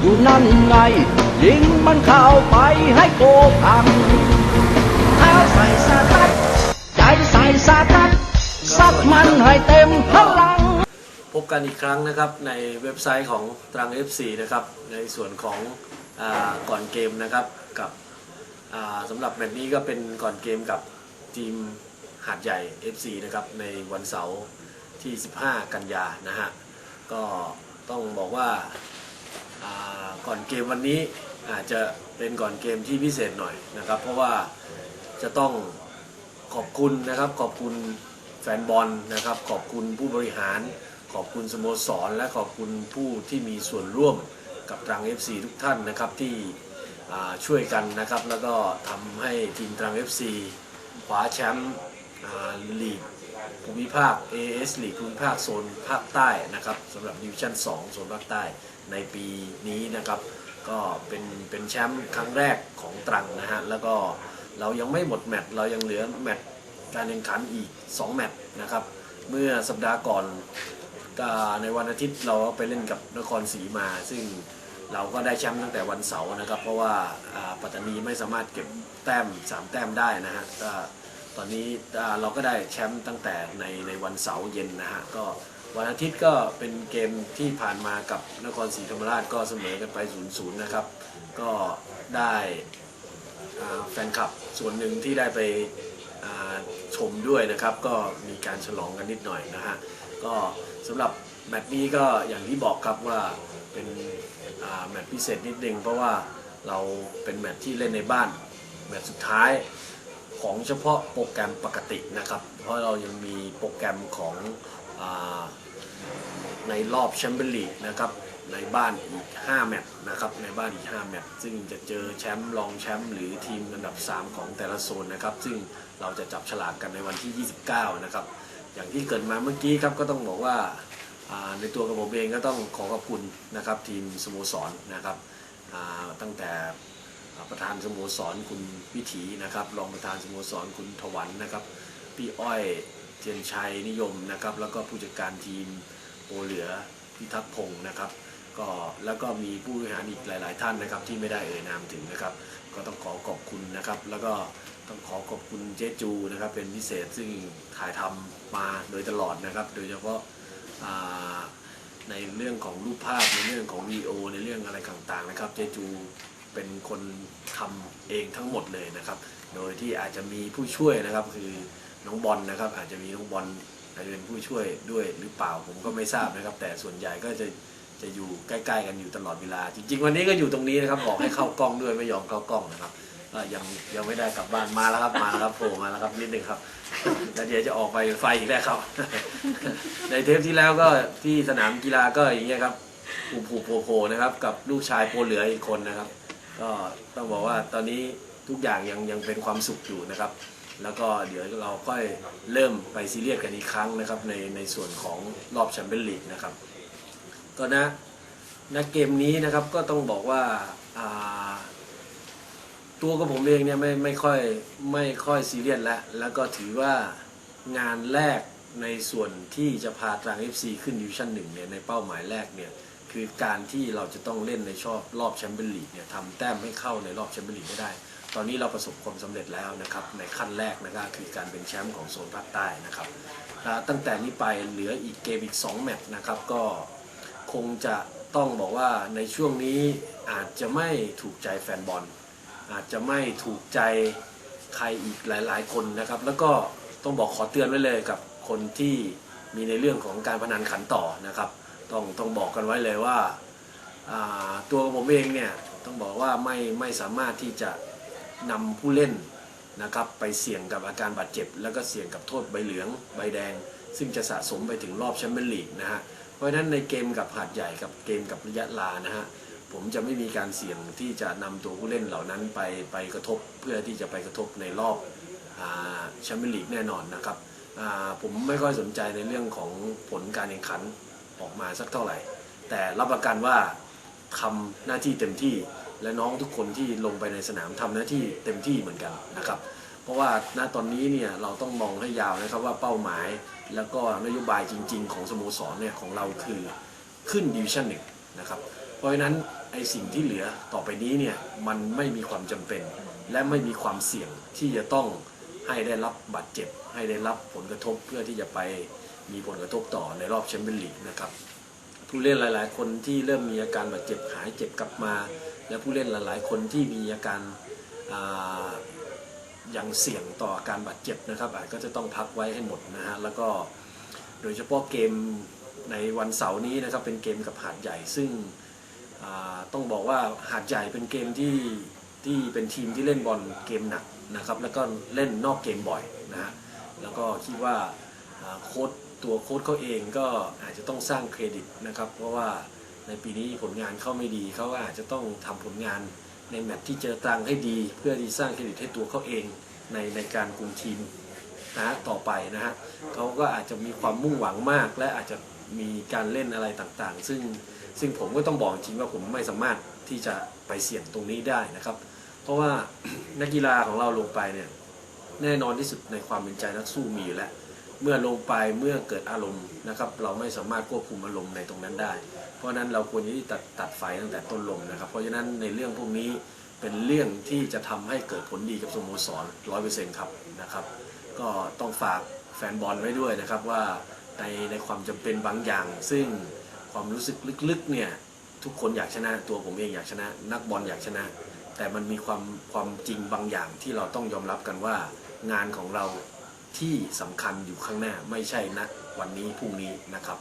อยู่นั่นไง ยิงมันเข้าไปให้โกพังเท้าใส่สาตัดใจใส่สาตัดซัดมันให้เต็มพลัง พบกันอีกครั้งนะครับในเว็บไซต์ของตรัง FC นะครับในส่วนของอก่อนเกมนะครับกับสำหรับแมตช์นี้ก็เป็นก่อนเกมกับทีมหาดใหญ่ FC นะครับในวันเสาร์ที่ 15 กันยานะฮะก็ต้องบอกว่า ก่อนเกมวันนี้อาจจะเป็นก่อนเกมที่พิเศษหน่อยนะครับ เพราะว่าจะต้องขอบคุณนะครับ ขอบคุณแฟนบอลนะครับ ขอบคุณผู้บริหาร ขอบคุณสโมสร และขอบคุณผู้ที่มีส่วนร่วมกับตรัง FC ทุกท่านนะครับที่ช่วยกันนะครับ แล้วก็ทำให้ทีมตรัง FC คว้าแชมป์ลีกภูมิภาค AS ลีกภูมิภาคโซนภาคใต้นะครับสำหรับดิวิชั่น 2 โซนภาคใต้ ในปีนี้นะครับ ก็เป็นเป็นแชมป์ครั้งแรกของตรังนะฮะแล้วก็เรายังไม่หมดแมตช์เรายังเหลือแมตช์การแข่งขันอีก 2 แมตช์นะครับ เมื่อสัปดาห์ก่อนในวันอาทิตย์เราไปเล่นกับนครศรีมา ซึ่งเราก็ได้แชมป์ตั้งแต่วันเสาร์นะครับ เพราะว่าปัตตานีไม่สามารถเก็บแต้ม 3 แต้มได้นะฮะตอนนี้เราก็ได้แชมป์ตั้งแต่ในในวันเสาร์เย็นนะฮะก็ วันอาทิตย์ก็เป็นเกมที่ผ่านมากับนครศรีธรรมราชก็เสมอกันไป0-0นย์นะครับ ก็ได้แฟนคลับส่วนหนึ่งที่ได้ไปชมด้วยนะครับ ก็มีการฉลองกันนิดหน่อยนะฮะก็สำหรับแมตช์นี้ก็อย่างที่บอกครับว่าเป็นแมตช์พิเศษนิดนึงเพราะว่าเราเป็นแมตช์ที่เล่นในบ้านแมตช์สุดท้ายของเฉพาะโปรแกรมปกตินะครับ เพราะเรายังมีโปรแกรมของ ในรอบแชมเปี้ยนลีกนะครับในบ้านอีก 5 แมตช์นะครับในบ้านอีก 5 แมตช์ซึ่งจะเจอแชมป์รองแชมป์หรือทีมอันดับ 3 ของแต่ละโซนนะครับ ซึ่งเราจะจับฉลากกันในวันที่ 29 นะครับ อย่างที่เกิดมาเมื่อกี้ครับก็ต้องบอกว่าในตัวกับผมเองก็ต้องขอขอบคุณนะครับทีมสโมสรนะครับตั้งแต่ประธานสโมสรคุณวิถีนะครับรองประธานสโมสรคุณถวันนะครับพี่อ้อยเทียนชัยนิยมนะครับแล้วก็ผู้จัดการทีม โอเหลือพิทักษ์พงศ์นะครับก็แล้วก็มีผู้บริหารอีกหลาย ๆ ท่านนะครับที่ไม่ได้เอ่ยนามถึงนะครับ ก็ต้องขอขอบคุณนะครับ แล้วก็ต้องขอขอบคุณเจ๊จูนะครับ เป็นพิเศษซึ่งถ่ายทำมาโดยตลอดนะครับ โดยเฉพาะาในเรื่องของรูปภาพในเรื่องของวีโอในเรื่องอะไรต่างๆนะครับ เจจูเป็นคนทำเองทั้งหมดเลยนะครับ โดยที่อาจจะมีผู้ช่วยนะครับคือน้องบอลนะครับ อาจจะมีน้องบอล อาจะเป็นผู้ช่วยด้วยหรือเปล่าผมก็ไม่ทราบนะครับ แต่ส่วนใหญ่ก็จะจะอยู่ใกล้ๆกันอยู่ตลอดเวลา จริง ๆ วันนี้ก็อยู่ตรงนี้นะครับบอกให้เข้ากล้องด้วยไม่ยอมเข้ากล้องนะครับก็ยังยังไม่ได้กลับบ้านมาแล้วครับมาแล้วครับโผล่มาแล้วครับนิดนึงครับแล้วเดี๋ยวจะออกไปไฟอีกแล้วครับ ในเทปที่แล้วก็ที่สนามกีฬาก็อย่างเงี้ยครับผูผูโผโผนะครับ กับลูกชายโปเหลืออีกคนนะครับ ก็ต้องบอกว่าตอนนี้ทุกอย่างยังยังเป็นความสุขอยู่นะครับ แล้วก็เดี๋ยวเราก็เริ่มไปซีเรียสกันอีกครั้งนะครับในในส่วนของรอบแชมเปี้ยนลีกนะครับก็นะณเกมนี้นะครับก็ต้องบอกว่าตัวกับผมเองเนี่ยไม่ไม่ค่อยไม่ค่อยซีเรียสแล้วแล้วก็ถือว่างานแรกในส่วนที่จะพาตรัง FC ขึ้นดิวชั่นหนึ่งเนี่ยในเป้าหมายแรกเนี่ยคือการที่เราจะต้องเล่นในชอบรอบแชมเปี้ยนลีกเนี่ยทำแต้มให้เข้าในรอบแชมเปี้ยนลีกให้ได้ ตอนนี้เราประสบความสำเร็จแล้วนะครับในขั้นแรกนะครับคือการเป็นแชมป์ของโซนภาคใต้นะครับตั้งแต่นี้ไปเหลืออีกเกมอีก 2 แมตช์นะครับก็คงจะต้องบอกว่าในช่วงนี้อาจจะไม่ถูกใจแฟนบอล อาจจะไม่ถูกใจใครอีกหลาย ๆ คนนะครับ แล้วก็ต้องบอกขอเตือนไว้เลยกับคนที่มีในเรื่องของการพนันขันต่อนะครับ ต้องต้องบอกกันไว้เลยว่าอ่าตัวผมเองเนี่ยต้องบอกว่าไม่ไม่สามารถที่จะ นำผู้เล่นนะครับไปเสี่ยงกับอาการบาดเจ็บ แล้วก็เสี่ยงกับโทษใบเหลืองใบแดง ซึ่งจะสะสมไปถึงรอบแชมเปี้ยนลีกนะฮะเพราะฉะนั้นในเกมกับหาดใหญ่กับเกมกับระยะลานะฮะผมจะไม่มีการเสี่ยงที่จะนำตัวผู้เล่นเหล่านั้นไปไปกระทบเพื่อที่จะไปกระทบในรอบแชมเปี้ยนลีกแน่นอนนะครับผมไม่ค่อยสนใจในเรื่องของผลการแข่งขันออกมาสักเท่าไหร่ แต่รับประกันว่าทำหน้าที่เต็มที่ และน้องทุกคนที่ลงไปในสนามทำหน้าที่เต็มที่เหมือนกันนะครับ เพราะว่าณตอนนี้เนี่ยเราต้องมองให้ยาวนะครับว่าเป้าหมายแล้วก็นโยบายจริง ๆ ของสโมสรเนี่ยของเราคือขึ้นดิวิชั่นหนึ่งนะครับ เพราะฉะนั้นไอสิ่งที่เหลือต่อไปนี้เนี่ยมันไม่มีความจำเป็น และไม่มีความเสี่ยงที่จะต้องให้ได้รับบาดเจ็บ ให้ได้รับผลกระทบเพื่อที่จะไปมีผลกระทบต่อในรอบแชมเปี้ยนลีกนะครับผู้เล่นหลาย ๆ คนที่เริ่มมีอาการบาดเจ็บหายเจ็บกลับมา และผู้เล่นหลาย ๆ คนที่มีอาการอ่ายังเสี่ยงต่ออาการบาดเจ็บนะครับอาจก็จะต้องพักไว้ให้หมดนะฮะแล้วก็โดยเฉพาะเกมในวันเสาร์นี้นะครับเป็นเกมกับหาดใหญ่ ซึ่งต้องบอกว่าหาดใหญ่เป็นเกมที่ที่เป็นทีมที่เล่นบอลเกมหนักนะครับ แล้วก็เล่นนอกเกมบ่อยนะฮะแล้วก็คิดว่าโค้ชตัวโค้ชเขาเองก็อาจจะต้องสร้างเครดิตนะครับ เพราะว่า ในปีนี้ผลงานเขาไม่ดีเขาก็อาจจะต้องทำผลงานในแมตช์ที่เจอตรังให้ดี เพื่อที่สร้างเครดิตให้ตัวเขาเองในในการคุมทีมนะฮะต่อไปนะฮะเขาก็อาจจะมีความมุ่งหวังมาก และอาจจะมีการเล่นอะไรต่างๆ ซึ่งซึ่งผมก็ต้องบอกจริงว่าผมไม่สามารถที่จะไปเสี่ยงตรงนี้ได้นะครับ เพราะว่านักกีฬาของเราลงไปเนี่ยแน่นอนที่สุดในความเป็นใจนักสู้มีอยู่แล้วเมื่อลงไปเมื่อเกิดอารมณ์นะครับ เราไม่สามารถควบคุมอารมณ์ในตรงนั้นได้ ราะนั้นเราควรที่ตัดตัดไฟตั้งแต่ต้นลมนะครับ เพราะฉะนั้นในเรื่องพวกนี้เป็นเรื่องที่จะทำให้เกิดผลดีกับสโมสรร้อยเปอร์เซ็นต์ครับนะครับ ก็ต้องฝากแฟนบอลไว้ด้วยนะครับว่าในในความจำเป็นบางอย่าง ซึ่งความรู้สึกลึกๆเนี่ยทุกคนอยากชนะตัวผมเองอยากชนะ นักบอลอยากชนะ แต่มันมีความความจริงบางอย่างที่เราต้องยอมรับกันว่างานของเราที่สำคัญอยู่ข้างหน้าไม่ใช่นะวันนี้พรุ่งนี้นะครับ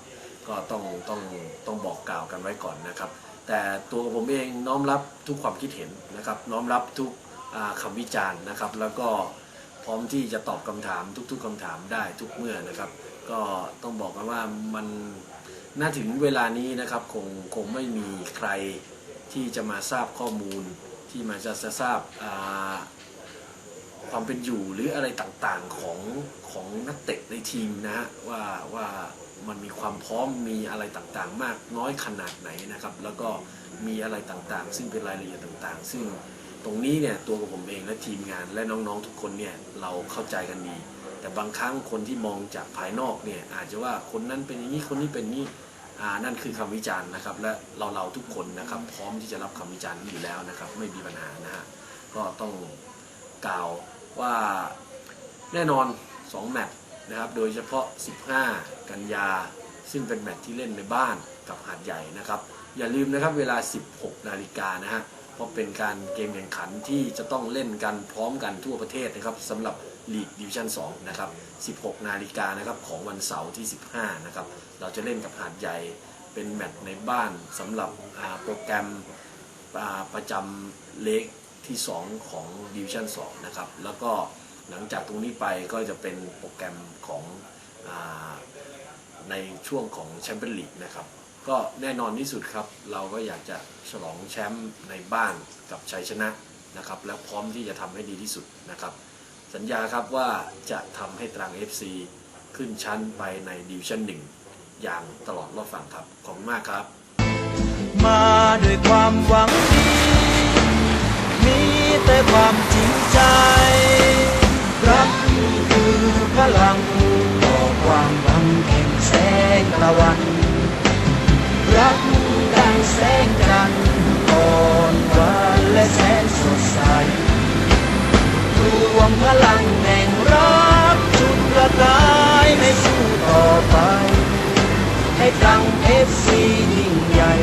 ก็ต้องต้องต้องบอกกล่าวกันไว้ก่อนนะครับ แต่ตัวผมเองน้อมรับทุกความคิดเห็นนะครับ น้อมรับทุกอ่าคำวิจารณ์นะครับ แล้วก็พร้อมที่จะตอบคำถามทุก ๆคำถามได้ทุกเมื่อนะครับ ก็ต้องบอกกันว่ามันน่าถึงเวลานี้นะครับคงคงไม่มีใครที่จะมาทราบข้อมูล ที่มาจะจะทราบความเป็นอยู่หรืออะไรต่างๆของของนักเตะ ทีมนะฮะว่าว่ามันมีความพร้อมมีอะไรต่างๆ มากน้อยขนาดไหนนะครับ แล้วก็มีอะไรต่างๆ ซึ่งเป็นรายละเอียดต่างๆ ซึ่งตรงนี้เนี่ยตัวกับผมเองและทีมงานและน้องๆทุกคนเนี่ยเราเข้าใจกันดี แต่บางครั้งคนที่มองจากภายนอกเนี่ยอาจจะว่าคนนั้นเป็นอย่างนี้คนนี้เป็นนี้อ่านั่นคือคำวิจารณ์นะครับ และเราเราทุกคนนะครับ พร้อมที่จะรับคำวิจารณ์อยู่แล้วนะครับ ไม่มีปัญหานะฮะก็ต้องกล่าวว่าแน่นอน2แมตช์ นะครับ โดยเฉพาะ 15 กันยา ซึ่งเป็นแมตช์ที่เล่นในบ้านกับหาดใหญ่นะครับ อย่าลืมนะครับเวลา 16 นาฬิกานะฮะ เพราะเป็นการเกมแข่งขันที่จะต้องเล่นกันพร้อมกันทั่วประเทศนะครับสำหรับลีกดิวิชั่น 2 นะครับ 16 นาฬิกานะครับของวันเสาร์ที่ 15 นะครับ เราจะเล่นกับหาดใหญ่เป็นแมตช์ในบ้านสำหรับโปรแกรมประจำเล็กที่ 2 ของดิวิชั่น 2 นะครับ แล้วก็ หลังจากตรงนี้ไปก็จะเป็นโปรแกรมของอในช่วงของแชมเปี้ยนลีกนะครับ ก็แน่นอนที่สุดครับ เราก็อยากจะฉลองแชมป์ในบ้านกับชัยชนะนะครับ และพร้อมที่จะทำให้ดีที่สุดนะครับ สัญญาครับว่าจะทำให้ตรัง FC ขึ้นชั้นไปในดิวิชั่นหนึ่งอย่างตลอดรอดฝั่งครับ ขอบคุณมากครับ มาด้วยความหวังดี มีแต่ความจริงใจ ลังต่อความหวังแห่งแสงตะวันรักดังแสงจันทร์อ่อนหวานและแสนสดใสรวมพลังแห่งรักจุดประกายให้สู้ต่อไป ให้ตรังเอฟซียิ่งใหญ่